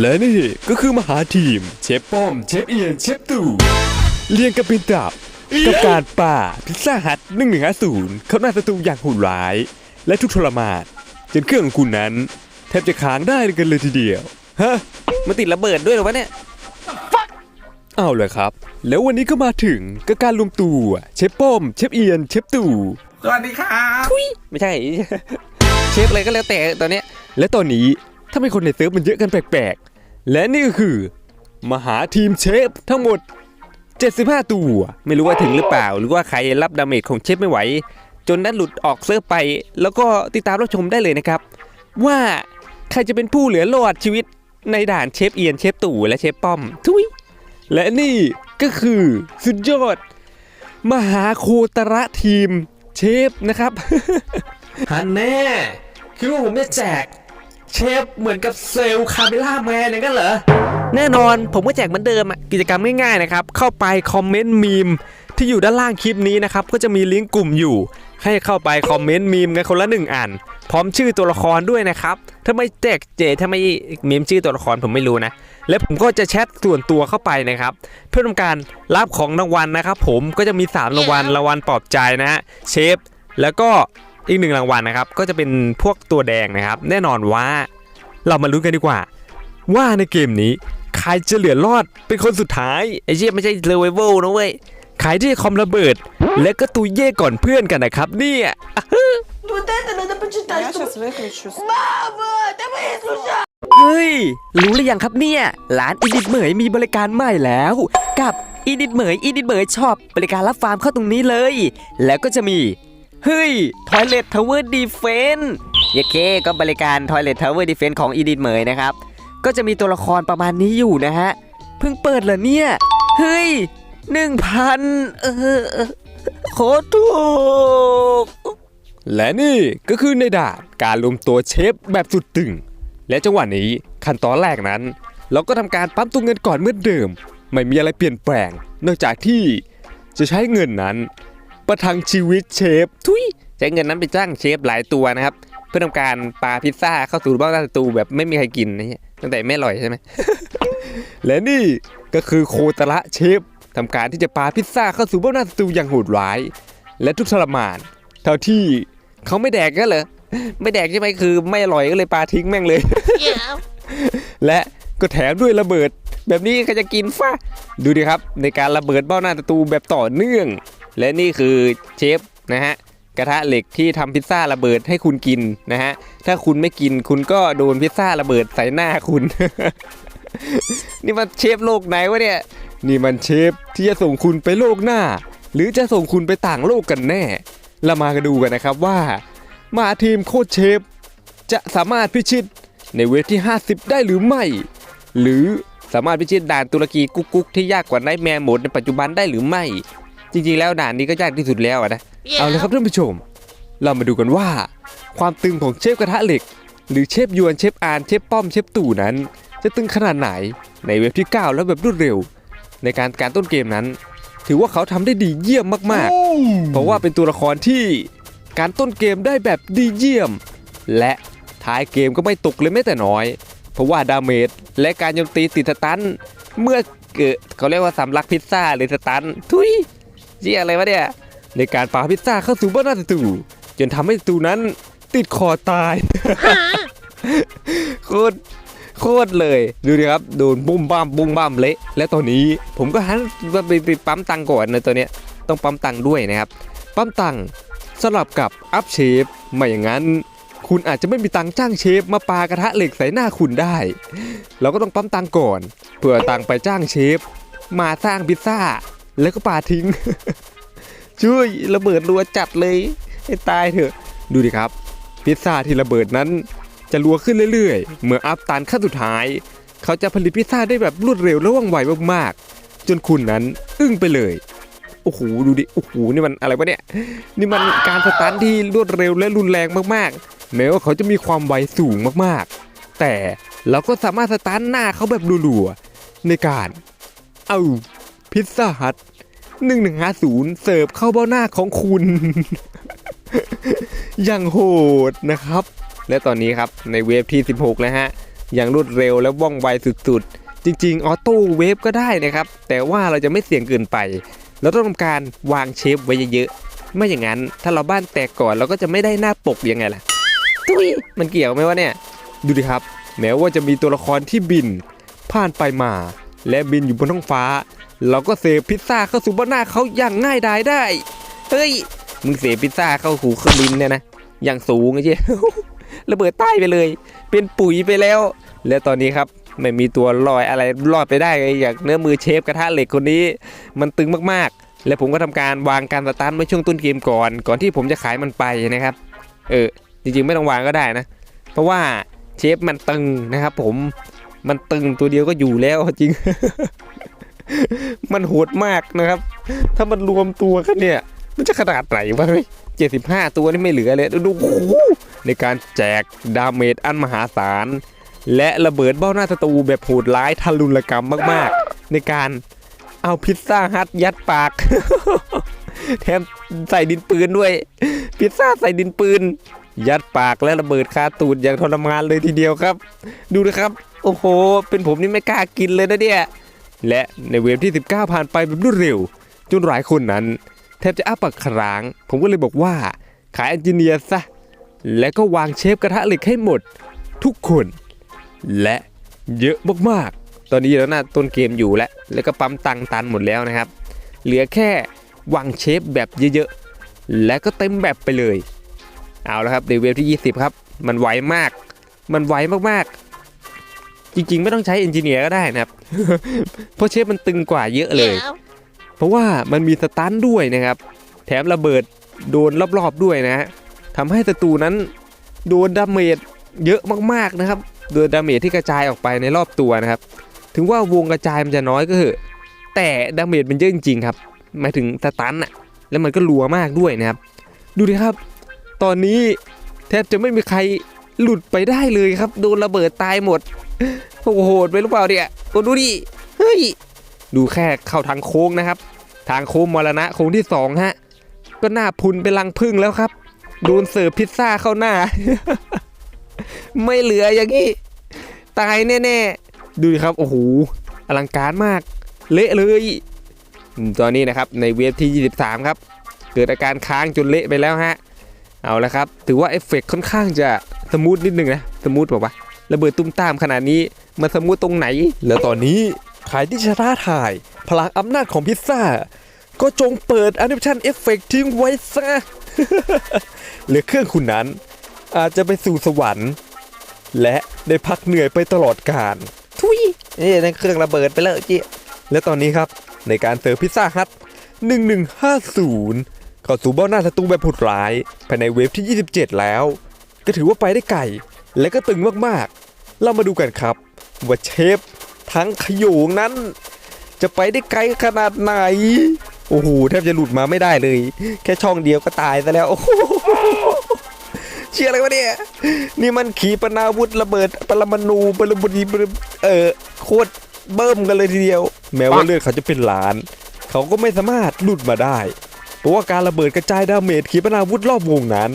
และนี่ก็คือมหาทีม เชฟป้อม เชฟเอียน เชฟตู่เรียงกันเป็นตับกับการป่าพิซซ่าฮัท1 1 5 0เข้าหน้าศัตรูอย่างโหดร้าย และทุกข์ทรมานจนเครื่องของคุณนั้น แทบจะค้างได้กันเลยทีเดียวฮะมันติดระเบิดด้วยเหรอวะเนี่ยเอาเลยครับ แล้ววันนี้ก็มาถึงกับการรวมตัวเชฟป้อม เชฟเอียน เชฟตู่สวัสดีครับไม่ใช่ เชฟอะไรก็แล้วแต่ตอนเนี้ยและตอนนี้ ถ้าเป็นคนในเซิร์ฟมันเยอะกันแปลกๆ และนี่ก็คือ มหาทีมเชฟทั้งหมด 75 ตัว ไม่รู้ว่าถึงหรือเปล่า หรือว่าใครรับดาเมจของเชฟไม่ไหว จนนั้นหลุดออกเซิร์ฟไป แล้วก็ติดตามรับชมได้เลยนะครับ ว่าใครจะเป็นผู้เหลือรอดชีวิตในด่านเชฟเอียนเชฟตู่และเชฟป้อม ทุยและนี่ก็คือสุดยอด มหาโคตระทีมเชฟนะครับ ฮันแน่ คิดว่าผมจะแจก เชฟเหมือนกับเซลล์คาเมล่าแมนอย่างนั้นเหรอ แน่นอนผมก็แจกเหมือนเดิมอะกิจกรรมง่ายๆนะครับ เข้าไปคอมเมนต์มีมที่อยู่ด้านล่างคลิปนี้นะครับ ก็จะมีลิงก์กลุ่มอยู่ ให้เข้าไปคอมเมนต์มีมกันคนละหนึ่งอัน พร้อมชื่อตัวละครด้วยนะครับถ้าไม่แจกเจถ้าไม่มีมชื่อตัวละครผมไม่รู้นะ และผมก็จะแชทส่วนตัวเข้าไปนะครับ เพื่อทำการรับของรางวัลนะครับ ผมก็จะมี3รางวัลรางวัลปลอบใจนะฮะเชฟแล้วก็ อีกหนึ่งรางวัลนะครับก็จะเป็นพวกตัวแดงนะครับ แน่นอนว่าเรามาลุ้นกันดีกว่า ว่าในเกมนี้ ใครจะเหลือรอดเป็นคนสุดท้ายไอ้เจี๊ยไม่ใช่เลเวลนะเว้ยใครที่คอมระเบิด และก็ตุยเย่ก่อนเพื่อนกันนะครับเนี่ยเฮ้ย รู้หรือยังครับเนี่ย ร้านอีดิทเหมยมีบริการใหม่แล้ว กับอีดิทเหมยอีดิทเหมยชอบบริการรับฟาร์มเข้าตรงนี้เลย แล้วก็จะมี เฮ้ย Toilet Tower Defense เยเคก็บริการ Toilet Tower Defense ของอีดิทเหมยนะครับ ก็จะมีตัวละครประมาณนี้อยู่นะฮะ เพิ่งเปิดเหรอเนี่ย เฮ้ยหนึ่งพันเออเออขอถูก และนี่ก็คือในด่านการรวมตัวเชฟแบบสุดตึง และจังหวะนี้ขั้นตอนแรกนั้น เราก็ทำการปั๊มตัวเงินก่อนเหมือนเดิม ไม่มีอะไรเปลี่ยนแปลง นอกจากที่จะใช้เงินนั้น ประทังชีวิตเชฟทุยใช้เงินนั้นไปจ้างเชฟหลายตัวนะครับ เพื่อทำการปาพิซซ่าเข้าสู่บ้านศัตรูแบบไม่มีใครกินนะเนี่ตั้งแต่ไม่อร่อยใช่ไหมและนี่ก็คือโคตระเชฟทำการที่จะปาพิซซ่าเข้าสู่เบ้าหน้าศัตรูอย่างโหดร้าย และทุกทรมาน เท่าที่เขาไม่แดกกันเหรอไม่แดกใช่ไหมคือไม่อร่อยก็เลยปาทิ้งแม่งเลย และก็แถมด้วยระเบิด แบบนี้ใครจะกินฟ้าดูดิครับ ในการระเบิดเบ้าหน้าศัตรูแบบต่อเนื่อง และนี่คือเชฟนะฮะกระทะเหล็กที่ทำพิซซ่าระเบิดให้คุณกินนะฮะ ถ้าคุณไม่กินคุณก็โดนพิซซ่าระเบิดใส่หน้าคุณ นี่มันเชฟโลกไหนวะเนี่ย นี่มันเชฟที่จะส่งคุณไปโลกหน้า หรือจะส่งคุณไปต่างโลกกันแน่ เรามากันดูกันนะครับว่า มาทีมโคชเชฟ จะสามารถพิชิตในเวทที่ 50 ได้หรือไม่ หรือสามารถพิชิตด่านตุรกีกุ๊กกุ๊กที่ยากกว่าไนท์แมร์โหมดในปัจจุบันได้หรือไม่ จริงๆแล้วด่านนี้ก็ยากที่สุดแล้วอะนะ เอาเลยครับท่านผู้ชม เรามาดูกันว่า ความตึงของเชฟกระทะเหล็ก หรือเชฟยวนเชฟอานเชฟป้อมเชฟตู่นั้น จะตึงขนาดไหนในเวฟที่ 9 แล้วแบบรวดเร็ว ในการการต้นเกมนั้น ถือว่าเขาทำได้ดีเยี่ยมมากๆ เพราะว่าเป็นตัวละครที่การต้นเกมได้แบบดีเยี่ยม และท้ายเกมก็ไม่ตกเลยแม้แต่น้อย เพราะว่าดาเมจและการโจมตีติดสตันเมื่อเกิดเขาเรียกว่าสำลักพิซซ่าหรือสตันทุย เจียอะไรวะเนี่ย ในการปาพิซซ่าเข้าสู่บ้านหน้าศัตรูจนทำให้ศัตรูนั้นติดคอตาย โคตรโคตรเลย ดูดิครับ โดนบุ้มบ้ามบุ้มบ้ามเละ และตอนนี้ผมก็หันไปไปปั๊มตังค์ก่อนนะตัวเนี้ย ต้องปั๊มตังค์ด้วยนะครับ ปั๊มตังค์สลับกับอัพเชฟไม่อย่างนั้น คุณอาจจะไม่มีตังค์จ้างเชฟ มาปากระทะเหล็กใส่หน้าคุณได้ เราก็ต้องปั๊มตังค์ก่อน เพื่อตังค์ไปจ้างเชฟ มาสร้างพิซซ่า แล้วก็ปาทิ้ง ช่วยระเบิดรัวจัดเลยให้ตายเถอะ ดูดิครับ พิซซ่าที่ระเบิดนั้น จะรัวขึ้นเรื่อยๆ เมื่ออัพตันขั้นสุดท้าย เขาจะผลิตพิซซ่าได้แบบรวดเร็วและว่องไวมากๆ จนคุณนั้นอึ้งไปเลยโอ้โหดูดิโอ้โหนี่มันอะไรวะเนี่ยนี่มันการสตาร์ทที่รวดเร็วและรุนแรงมากๆ แม้ว่าเขาจะมีความไวสูงมากๆ แต่เราก็สามารถสตาร์ทหน้าเขาแบบรัวๆในการ เอาพิซซ่าฮัท 1150เสิร์ฟเข้าเบ้าหน้าของคุณ อย่างโหดนะครับ และตอนนี้ครับในเวฟที่ 16 แล้วฮะ อย่างรวดเร็วและว่องไวสุดๆ จริงๆ ออโต้เวฟก็ได้นะครับ แต่ว่าเราจะไม่เสี่ยงเกินไป เราต้องทำการวางเชฟไว้เยอะๆ ไม่อย่างนั้นถ้าเราบ้านแตกก่อนเราก็จะไม่ได้หน้าปกยังไงล่ะทุยมันเกี่ยวไหมวะเนี่ย ดูดิครับ แม้ว่าจะมีตัวละครที่บินผ่านไปมา และบินอยู่บนท้องฟ้า เราก็เสพพิซซ่าเข้าสู่บ้านหน้าเขาอย่างง่ายดายได้ เฮ้ย มึงเสพพิซซ่าเข้าหูเครื่องบินเนี่ยนะ อย่างสูงไอ้เจ๊ระเบิดใต้ไปเลย เป็นปุ๋ยไปแล้ว และตอนนี้ครับไม่มีตัวลอยอะไรรอดไปได้อย่างเนื้อมือเชฟกระทะเหล็กคนนี้ มันตึงมากๆ และผมก็ทำการวางการสตาร์ทไว้ช่วงต้นเกมก่อน ก่อนที่ผมจะขายมันไปนะครับ เออ จริงๆไม่ต้องวางก็ได้นะ เพราะว่าเชฟมันตึงนะครับผม มันตึงตัวเดียวก็อยู่แล้วจริง มันโหดมากนะครับ ถ้ามันรวมตัวกันเนี่ย มันจะขนาดไหนวะเฮ้ยเจ็ดสิบห้าตัวนี่ไม่เหลือเลยดูโอ้โหในการแจกดาเมจอันมหาศาล และระเบิดเบ้าหน้าศัตรูแบบโหดร้ายทารุณกรรมมากๆ ในการเอาพิซซ่าฮัทยัดปาก แถมใส่ดินปืนด้วย พิซซ่าใส่ดินปืน ยัดปากและระเบิดคาตูดอย่างทรมานเลยทีเดียวครับ ดูนะครับ โอ้โห เป็นผมนี่ไม่กล้ากินเลยนะเนี่ย และในเวฟที่ 19 ผ่านไปแบบรวดเร็ว จนหลายคนนั้น แทบจะอ้าปากค้าง ผมก็เลยบอกว่า ขายเอนจิเนียร์ซะ และก็วางเชฟกระทะเหล็กให้หมด ทุกคน และเยอะมากๆ ตอนนี้แล้วนะต้นเกมอยู่แล้ว แล้วก็ปั๊มตังตันหมดแล้วนะครับ เหลือแค่วางเชฟแบบเยอะๆ และก็เต็มแบบไปเลย เอาแล้วครับในเวฟที่ 20 ครับ มันไวมาก มันไวมากๆ จริง ๆ ไม่ต้องใช้เอนจิเนียร์ก็ได้นะครับ เพราะเชฟมันตึงกว่าเยอะเลย เพราะว่ามันมีสตันด้วยนะครับ แถมระเบิดโดนรอบๆด้วยนะฮะทำให้ศัตรูนั้นโดนดาเมจเยอะมากๆนะครับโดนดาเมจที่กระจายออกไปในรอบตัวนะครับ ถึงว่าวงกระจายมันจะน้อยก็เถอะ แต่ดาเมจมันเยอะจริงๆครับ หมายถึงสตันอะแล้วมันก็รัวมากด้วยนะครับ ดูดิครับ ตอนนี้แทบจะไม่มีใคร หลุดไปได้เลยครับ โดนระเบิดตายหมด โอ้โหดไปหรือเปล่าเนี่ยดูดิเฮ้ยดูแค่เข้าทางโค้งนะครับ ทางโค้งมรณะโค้งที่สองฮะก็หน้าพุนเป็นรังพึ่งแล้วครับโดนเสิร์ฟพิซซ่าเข้าหน้า ไม่เหลืออย่างนี้ ตายแน่ๆ ดูดิครับ โอ้โห อลังการมาก เละเลย ตอนนี้นะครับ ในเวฟที่ 23 ครับ เกิดอาการค้างจนเละไปแล้วฮะ เอาละครับ ถือว่าเอฟเฟกต์ค่อนข้างจะสมูทนิดนึงนะสมูทบอกว่าระเบิดตุ้มตามขนาดนี้มันสมูทตรงไหน แล้วตอนนี้ใครที่จะท้าทาย พลังอำนาจของพิซซ่า ก็จงเปิด Animation Effect ทิ้งไว้ซะเหลือเครื่องคุณนั้น อาจจะไปสู่สวรรค์ และได้พักเหนื่อยไปตลอดกาลทุยนี่นั่นเครื่องระเบิดไปแล้วจีและตอนนี้ครับในการเสิร์ฟพิซซ่าฮัท1150 เข้าสู่เบ้าหน้าศัตรูแบบผุดร้ายภายในเวฟที่ 27 แล้ว ก็ถือว่าไปได้ไกลและก็ตึงมากๆ เรามาดูกันครับ ว่าเชฟทั้งขโยงนั้น จะไปได้ไกลขนาดไหน โอ้โหแทบจะหลุดมาไม่ได้เลย แค่ช่องเดียวก็ตายซะแล้วโอ้โหเชื่ออะไรวะเนี่ย นี่มันขีปนาวุธระเบิดปรมาณูปรมาณีเออโคตรเบิ่มกันเลยทีเดียว แม้ว่าเลือดเขาจะเป็นล้าน เขาก็ไม่สามารถหลุดมาได้ เพราะว่าการระเบิดกระจายดาเมจขีปนาวุธรอบวงนั้น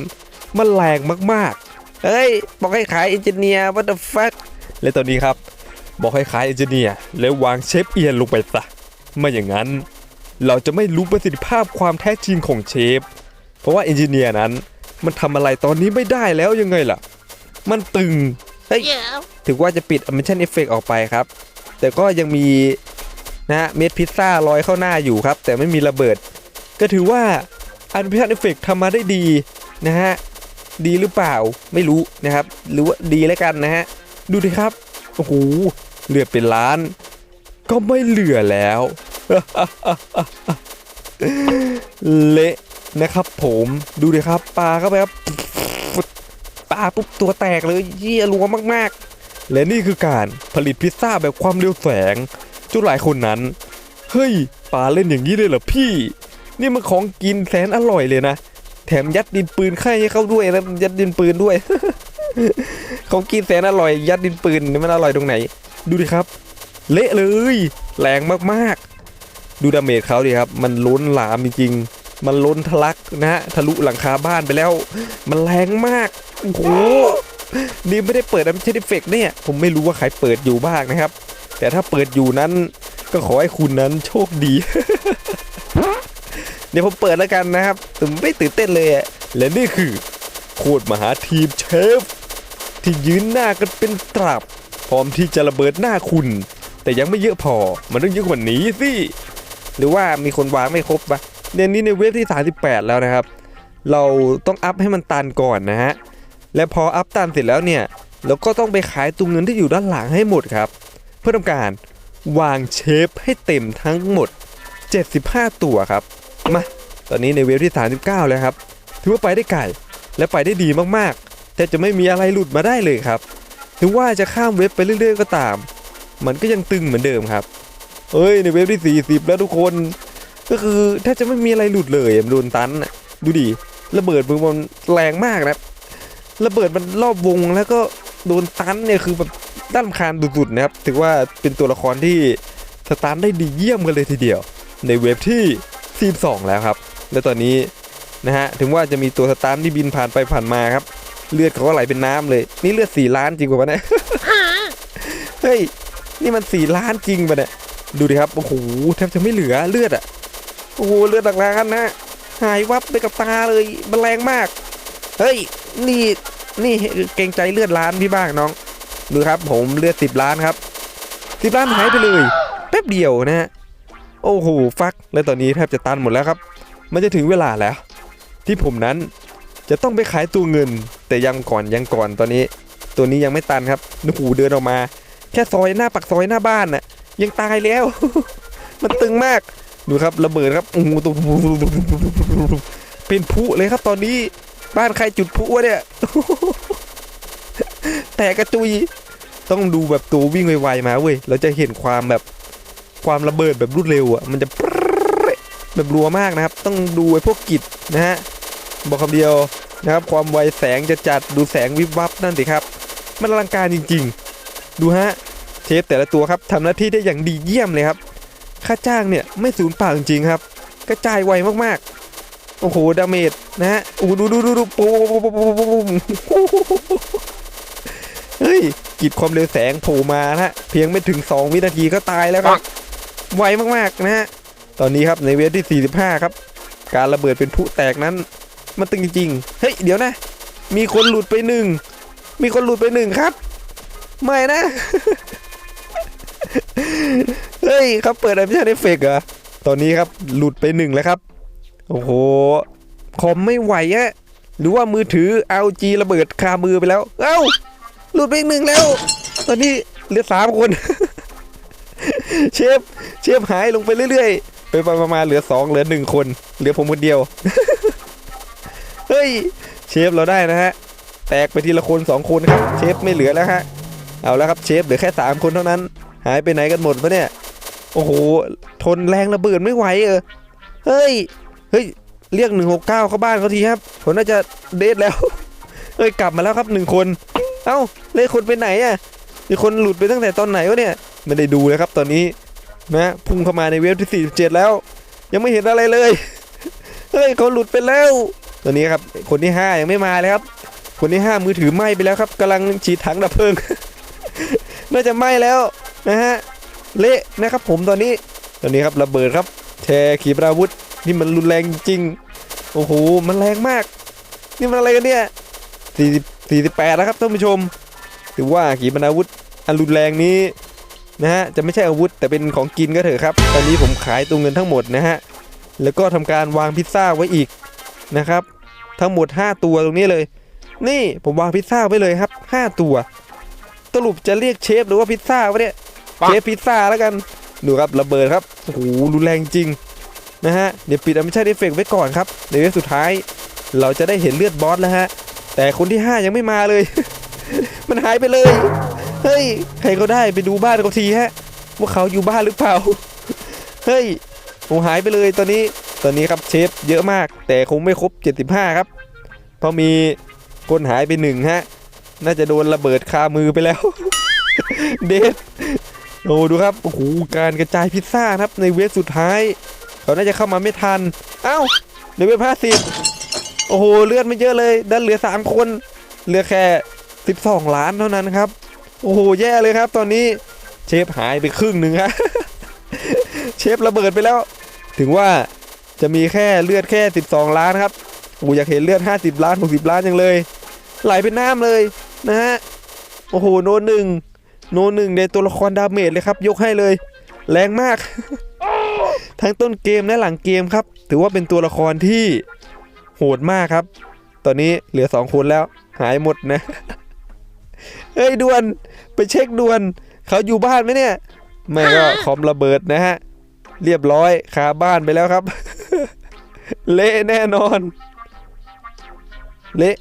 มันแรงมากๆ เฮ้ย บอกให้ขายเอนจิเนียร์ what the fuck และตอนนี้ครับ บอกให้ขายเอนจิเนียร์แล้ววางเชฟเอียนลงไปซะไม่อย่างนั้น เราจะไม่รู้ประสิทธิภาพความแท้จริงของเชฟ เพราะว่าเอนจิเนียร์นั้นมันทำอะไรตอนนี้ไม่ได้แล้วยังไงล่ะ มันตึง เฮ้ย ถึงว่าจะปิด Animation Effect ออกไปครับ แต่ก็ยังมีนะฮะเม็ดพิซซ่าลอยเข้าหน้าอยู่ครับ แต่ไม่มีระเบิด ก็ถือว่า Animation Effect ทำมาได้ดีนะฮะ ดีหรือเปล่าไม่รู้นะครับ หรือว่าดีแล้วกันนะฮะ ดูดิครับ โอ้โหเหลือเป็นล้าน ก็ไม่เหลือแล้ว เละนะครับผมดูดิครับปลาเข้าไปครับปลาปุ๊บตัวแตกเลยเยี่ยรัวมากๆ และนี่คือการผลิตพิซซ่าแบบความเร็วแสงจนหลายคนนั้น เฮ้ยปลาเล่นอย่างนี้เลยเหรอพี่ นี่มันของกินแสนอร่อยเลยนะ แถมยัดดินปืนไข่ให้เขาด้วยนะยัดดินปืนด้วย ของกินแสนอร่อย ยัดดินปืนนี่มันอร่อยตรงไหน ดูดิครับ เละเลย แรงมากๆ ดูดาเมจเขาดิครับ มันล้นหลามจริงๆมันล้นทะลักนะฮะทะลุหลังคาบ้านไปแล้ว มันแรงมากโอ้โหนี่ไม่ได้เปิดอัมเชดเฟกเนี่ย ผมไม่รู้ว่าใครเปิดอยู่บ้างนะครับ แต่ถ้าเปิดอยู่นั้นก็ขอให้คุณนั้นโชคดี เดี๋ยวผมเปิดแล้วกันนะครับผมไม่ตื่นเต้นเลยอะและนี่คือโคตรมหาทีมเชฟ ที่ยืนหน้ากันเป็นตราบพร้อมที่จะระเบิดหน้าคุณ แต่ยังไม่เยอะพอ มันต้องเยอะกว่านี้สิหรือว่ามีคนวางไม่ครบปะเดือนนี้ในเว็บที่ 38 แล้วนะครับ เราต้องอัพให้มันตันก่อนนะฮะและพออัพตันเสร็จแล้วเนี่ยเราก็ต้องไปขายตัวเงินที่อยู่ด้านหลังให้หมดครับ เพื่อทำการวางเชฟให้เต็มทั้งหมด 75 ตัวครับ มาตอนนี้ในเว็บที่ 39 แล้วครับถือว่าไปได้ไกลและไปได้ดีมากๆ แต่จะไม่มีอะไรหลุดมาได้เลยครับ ถึงว่าจะข้ามเว็บไปเรื่อยๆก็ตาม มันก็ยังตึงเหมือนเดิมครับเอ้ยในเว็บที่ 40 แล้วทุกคน ก็คือถ้าจะไม่มีอะไรหลุดเลยมันโดนตันน่ะดูดิระเบิดมึงมันแรงมากนะครับระเบิดมันรอบวงแล้วก็โดนตันเนี่ยคือแบบด้านคานสุดๆนะครับ ถือว่าเป็นตัวละครที่สตาร์ทได้ดีเยี่ยมกันเลยทีเดียว ในเว็บที่ 42 แล้วครับ และตอนนี้นะฮะถึงว่าจะมีตัวสตาร์ทที่บินผ่านไปผ่านมาครับ เลือดเขาก็ไหลเป็นน้ำเลย นี่เลือด 4 ล้านจริงป่ะเนี่ยเฮ้ยนี่มัน 4 ล้านจริงป่ะเนี่ยดูดิครับโอ้โหแทบจะไม่เหลือเลือดอะโอ้โหเลือดหลักล้านนะหายวับไปกับตาเลยมันแรงมากเฮ้ยนี่นี่เกรงใจเลือดล้านพี่บ้างน้องดูครับผมเลือด 10 ล้านครับ 10 ล้านหายไปเลยแป๊บเดียวนะฮะ โอ้โหฟักและตอนนี้แทบจะตันหมดแล้วครับ มันจะถึงเวลาแล้ว ที่ผมนั้นจะต้องไปขายตัวเงิน แต่ยังก่อนยังก่อนตอนนี้ ตัวนี้ยังไม่ตันครับโอ้โหเดินออกมา แค่ซอยหน้าปักซอยหน้าบ้านน่ะ ยังตายแล้ว มันตึงมากดูครับระเบิดครับโอ้โหตัวเป็นผุเลยครับตอนนี้บ้านใครจุดผุวะเนี่ยแต่กระจุยต้องดูแบบตัววิ่งไวๆมาเว้ยเราจะเห็นความแบบ ความระเบิดแบบรวดเร็วอะมันจะแบบรัวมากนะครับ ต้องดูไอ้พวกกิจนะฮะบอกคำเดียวนะครับ ความไวแสงจะจัดดูแสงวิบวับนั่นสิครับ มันอลังการจริง ๆ ดูฮะเชฟแต่ละตัวครับทำหน้าที่ได้อย่างดีเยี่ยมเลยครับ ค่าจ้างเนี่ยไม่สูญเปล่าจริงๆครับ กระจายไวมากๆ โอ้โหดาเมจนะฮะโอ้โหดูดูดูดูปูเฮ้ยกิดความเร็วแสงโผล่มานะฮะเพียงไม่ถึง 2 วินาทีก็ตายแล้วครับ ไวมากๆนะฮะ ตอนนี้ครับในเวฟที่ 45 ครับ การระเบิดเป็นผุแตกนั้น มันตึงจริงๆ เฮ้ย เดี๋ยวนะ มีคนหลุดไปหนึ่ง มีคนหลุดไปหนึ่งครับ ไม่นะ เฮ้ยเขาเปิดอะไรไม่ใช่เอฟเฟกต์เหรอ ตอนนี้ครับหลุดไปหนึ่งแล้วครับ โอ้โห คอมไม่ไหวอะหรือว่ามือถือ LG ระเบิดคามือไปแล้ว เอ้า หลุดไปอีกหนึ่งแล้ว ตอนนี้เหลือสามคน เชฟเชฟหายลงไปเรื่อยๆ ไปประมาณเหลือสองเหลือหนึ่งคน เหลือผมคนเดียว เฮ้ย เชฟเราได้นะฮะ แตกไปทีละคนสองคนครับ เชฟไม่เหลือแล้วฮะ เอาแล้วครับเชฟเหลือแค่สามคนเท่านั้น หายไปไหนกันหมดวะเนี่ย โอ้โห ทนแรงระเบิดไม่ไหวเออ เฮ้ย เฮ้ย เรียก169เข้าบ้านเขาทีครับ ผมน่าจะเดทแล้ว เฮ้ย กลับมาแล้วครับหนึ่งคน เอ้า เลขคนไปไหนอะมีคนหลุดไปตั้งแต่ตอนไหนวะเนี่ย ไม่ได้ดูเลยครับตอนนี้นะพุ่งเข้ามาในเวฟที่ 47 แล้ว ยังไม่เห็นอะไรเลยเฮ้ยเขาหลุดไปแล้วตอนนี้ครับคนที่ 5 ยังไม่มาเลยครับ คนที่ 5 มือถือไหม้ไปแล้วครับกำลังฉีดถังดับเพลิง น่าจะไหม้แล้วนะฮะเละนะครับผมตอนนี้ตอนนี้ครับระเบิดครับ แชร์ขีปนาวุธนี่มันรุนแรงจริงโอ้โหมันแรงมาก นี่มันอะไรกันเนี่ย40 48แล้วครับท่านผู้ชมถือว่าขีปนาวุธอันรุนแรงนี้ นะฮะจะไม่ใช่อาวุธแต่เป็นของกินก็เถอะครับ ตอนนี้ผมขายตัวเงินทั้งหมดนะฮะแล้วก็ทำการวางพิซซ่าไว้อีกนะครับ ทั้งหมด 5 ตัวตรงนี้เลย นี่ผมวางพิซซ่าไว้เลยครับ 5 ตัวสรุปจะเรียกเชฟหรือว่าพิซซ่าวะเนี่ยเชฟพิซซ่าแล้วกันดูครับระเบิดครับโอ้โหรุนแรงจริงนะฮะเดี๋ยวปิดอันไม่ใช่เอฟเฟกต์ไว้ก่อนครับ ในเวฟสุดท้าย เราจะได้เห็นเลือดบอสแล้วฮะแต่คนที่ 5 ยังไม่มาเลย มันหายไปเลย เฮ้ย ใครก็ได้ไปดูบ้านเขาทีฮะ ว่าเขาอยู่บ้านหรือเปล่า เฮ้ย ผมหายไปเลยตอนนี้ ตอนนี้ครับเชฟเยอะมาก แต่คงไม่ครบ 75 ครับ เพราะมีคนหายไปหนึ่งฮะ น่าจะโดนระเบิดคามือไปแล้ว เดดโอ้ดูครับ โอ้โห การกระจายพิซซ่าครับในเวฟสุดท้าย เขาน่าจะเข้ามาไม่ทัน เอ้าในเวฟห้าสิบโอ้โห เลือดไม่เยอะเลย ดันเหลือสามคน เหลือแค่12ล้านเท่านั้นครับ โอ้โหแย่เลยครับ ตอนนี้เชฟหายไปครึ่งหนึ่งครับเชฟระเบิดไปแล้ว ถึงว่าจะมีแค่เลือดแค่ 12 ล้านครับโอ้อยากเห็นเลือด 50 ล้าน 60 ล้านจังเลย ไหลเป็นน้ำเลยนะฮะโอ้โหโนหนึ่งโนหนึ่งในตัวละครดาเมจเลยครับ ยกให้เลย แรงมาก ทั้งต้นเกมและหลังเกมครับ ถือว่าเป็นตัวละครที่โหดมากครับ ตอนนี้เหลือ 2 คนแล้วหายหมดนะ เฮ้ยด่วน ไปเช็คด่วน เขาอยู่บ้านไหมเนี่ยไม่ก็คอมระเบิดนะฮะ เรียบร้อยคาบ้านไปแล้วครับ เละแน่นอน เละ